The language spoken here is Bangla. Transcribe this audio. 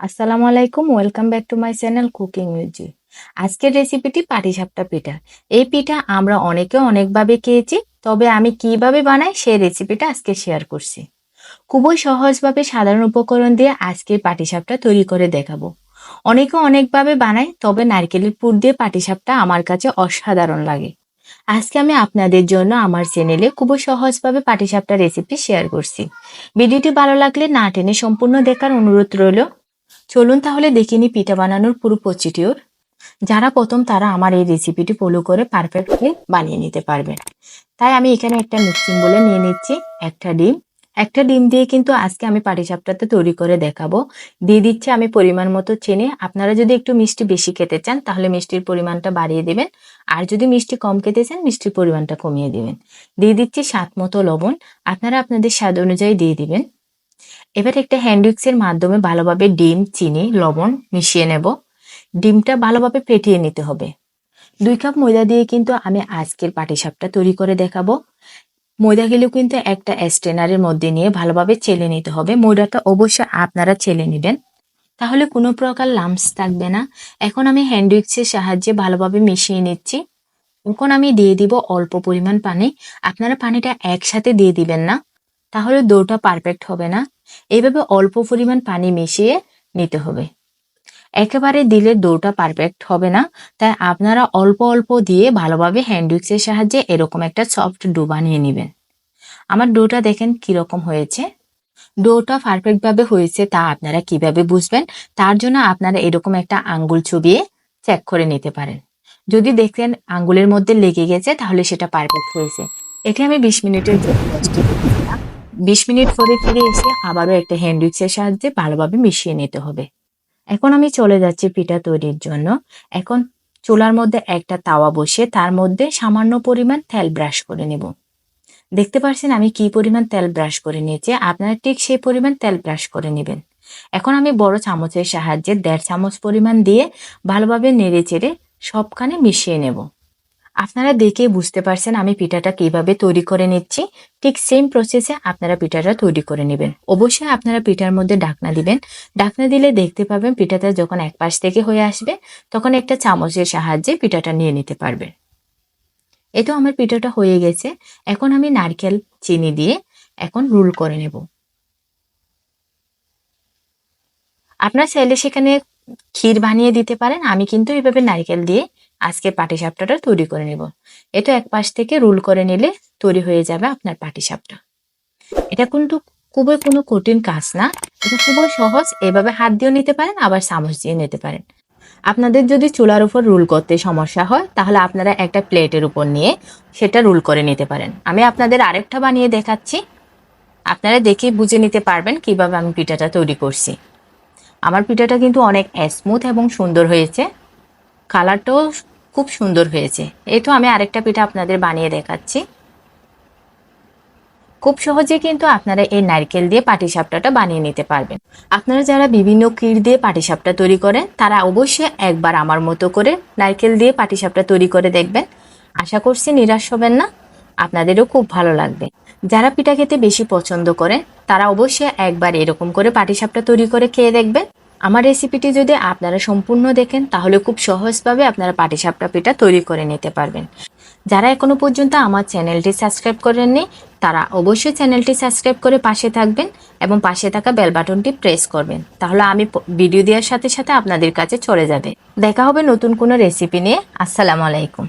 আসসালামু আলাইকুম, welcome back to my channel cooking মিউজি আজকের রেসিপিটি পাটিসাপটা পিঠা। এই পিঠা আমরা অনেকে অনেকভাবে খেয়েছি, তবে আমি কীভাবে বানাই সেই রেসিপিটা আজকে শেয়ার করছি। খুবই সহজভাবে সাধারণ উপকরণ দিয়ে আজকের পাটিসাপটা তৈরি করে দেখাবো। অনেকে অনেকভাবে বানায়, তবে নারকেলের পুর দিয়ে পাটিসাপটা আমার কাছে অসাধারণ লাগে। আজকে আমি আপনাদের জন্য আমার চ্যানেলে খুবই সহজভাবে পাটিসাপটা রেসিপি শেয়ার করছি। ভিডিওটি ভালো লাগলে না টেনে সম্পূর্ণ দেখার অনুরোধ রইল। চলুন তাহলে দেখে নিই পিঠা বানানোর পুরো প্রচিটিওর যারা প্রথম তারা আমার এই রেসিপিটি ফলো করে পারফেক্টলি বানিয়ে নিতে পারবেন তাই আমি এখানে একটা মিক্সিং বলে নিয়ে নিচ্ছি, একটা ডিম। একটা ডিম দিয়ে কিন্তু আজকে আমি পাটিসাপটাতে তৈরি করে দেখাবো। দিয়ে দিচ্ছি আমি পরিমাণ মতো চেনে। আপনারা যদি একটু মিষ্টি বেশি খেতে চান, তাহলে মিষ্টির পরিমাণটা বাড়িয়ে দেবেন। আর যদি মিষ্টি কম খেতে চান, মিষ্টির পরিমাণটা কমিয়ে দিবেন। দিয়ে দিচ্ছি স্বাদ মতো লবণ। আপনারা আপনাদের স্বাদ অনুযায়ী দিয়ে দিবেন। এবার একটা হ্যান্ডউইক্সের মাধ্যমে ভালোভাবে ডিম, চিনি, লবণ মিশিয়ে নেব। ডিমটা ভালোভাবে ফেটিয়ে নিতে হবে। দুই কাপ ময়দা দিয়ে কিন্তু আমি আজকের পাটিসাপটা তৈরি করে দেখাবো। ময়দাগুলো কিন্তু একটা স্ট্রেনারের মধ্যে নিয়ে ভালোভাবে চেলে নিতে হবে। ময়দাটা অবশ্যই আপনারা চেলে নেবেন। তাহলে কোনো প্রকার লাম্পস থাকবে না। এখন আমি হ্যান্ডউইক্সের সাহায্যে ভালোভাবে মিশিয়ে নিচ্ছি। এখন আমি দিয়ে দিব অল্প পরিমাণ পানি। আপনারা পানিটা একসাথে দিয়ে দিবেন না। তাহলে ডোটা পারফেক্ট হবে না। এইভাবে অল্প পরিমাণ পানি মিশিয়ে নিতে হবে। একেবারে দিলে ডোটা পারফেক্ট হবে না, তাই আপনারা অল্প অল্প দিয়ে ভালোভাবে হ্যান্ডউইক্সের সাহায্যে এরকম একটা সফট ডো বানিয়ে নেবেন। আমার ডোটা দেখেন কীরকম হয়েছে। ডোটা পারফেক্টভাবে হয়েছে তা আপনারা কীভাবে বুঝবেন, তার জন্য আপনারা এরকম একটা আঙ্গুল চুবিয়ে চেক করে নিতে পারেন। যদি দেখেন আঙ্গুলের মধ্যে লেগে গেছে, তাহলে সেটা পারফেক্ট হয়েছে। এটি আমি বিশ মিনিটের জন্য বিশ মিনিট পরে ফিরে এসে আবারও একটা হ্যান্ড হ্যান্ডউইক্সের সাহায্যে ভালোভাবে মিশিয়ে নিতে হবে। এখন আমি চলে যাচ্ছি পিঠা তৈরির জন্য। এখন চুলার মধ্যে একটা তাওয়া বসিয়ে তার মধ্যে সামান্য পরিমাণ তেল ব্রাশ করে নেব। দেখতে পাচ্ছেন আমি কি পরিমাণ তেল ব্রাশ করে নিয়েছি? আপনারা ঠিক সেই পরিমাণ তেল ব্রাশ করে নেবেন। এখন আমি বড় চামচের সাহায্যে দেড় চামচ পরিমাণ দিয়ে ভালোভাবে নেড়ে চেড়ে সবখানে মিশিয়ে নেব। আপনারা দেখে বুঝতে পারছেন আমি পিঠাটা কীভাবে তৈরি করে নিচ্ছি। ঠিক সেম প্রসেসে আপনারা পিঠাটা তৈরি করে নেবেন। অবশ্যই আপনারা পিঠার মধ্যে ডাকনা দিবেন। ডাকনা দিলে দেখতে পাবেন পিঠাটা যখন এক পাশ থেকে হয়ে আসবে, তখন একটা চামচের সাহায্যে পিঠাটা নিয়ে নিতে পারবেন। এ তো আমার পিঠাটা হয়ে গেছে। এখন আমি নারকেল চিনি দিয়ে এখন রুল করে নেব। আপনার চাইলে সেখানে ক্ষীর বানিয়ে দিতে পারেন, আমি কিন্তু এইভাবে নারকেল দিয়ে আজকে পাটিসাপটাটা তৈরি করে নেব। এটা এক পাশ থেকে রুল করে নিলে তৈরি হয়ে যাবে আপনার পাটিসাপটা। এটা কিন্তু খুবই কোনো কঠিন কাজ না, এটা খুবই সহজ। এভাবে হাত দিয়েও নিতে পারেন, আবার চামচ দিয়ে নিতে পারেন। আপনাদের যদি চুলার উপর রুল করতে সমস্যা হয়, তাহলে আপনারা একটা প্লেটের উপর নিয়ে সেটা রুল করে নিতে পারেন। আমি আপনাদের আরেকটা বানিয়ে দেখাচ্ছি। আপনারা দেখে বুঝে নিতে পারবেন কীভাবে আমি পিঠাটা তৈরি করছি। আমার পিঠাটা কিন্তু অনেক স্মুথ এবং সুন্দর হয়েছে। কালারটাও খুব সুন্দর হয়েছে। এই তো আমি আরেকটা পিঠা আপনাদের বানিয়ে দেখাচ্ছি। খুব সহজে কিন্তু আপনারা এই নারকেল দিয়ে পাটিসাপটাটা বানিয়ে নিতে পারবেন। আপনারা যারা বিভিন্ন কির দিয়ে পাটিসাপটা তৈরি করেন, তারা অবশ্যই একবার আমার মতো করে নারকেল দিয়ে পাটিসাপটা তৈরি করে দেখবেন। আশা করছি নিরাশ হবেন না। আপনাদেরও খুব ভালো লাগবে। যারা পিঠা খেতে বেশি পছন্দ করেন তারা অবশ্যই একবার এরকম করে পাটিসাপটা তৈরি করে খেয়ে দেখবেন। আমার রেসিপিটি যদি আপনারা সম্পূর্ণ দেখেন, তাহলে খুব সহজভাবে আপনারা পাটিসাপটা পিঠা তৈরি করে নিতে পারবেন। যারা এখনও পর্যন্ত আমার চ্যানেলটি সাবস্ক্রাইব করেননি, তারা অবশ্যই চ্যানেলটি সাবস্ক্রাইব করে পাশে থাকবেন এবং পাশে থাকা বেল বাটনটি প্রেস করবেন। তাহলে আমি ভিডিও দেওয়ার সাথে সাথে আপনাদের কাছে চলে যাবে। দেখা হবে নতুন কোনো রেসিপি নিয়ে। আসসালামু আলাইকুম।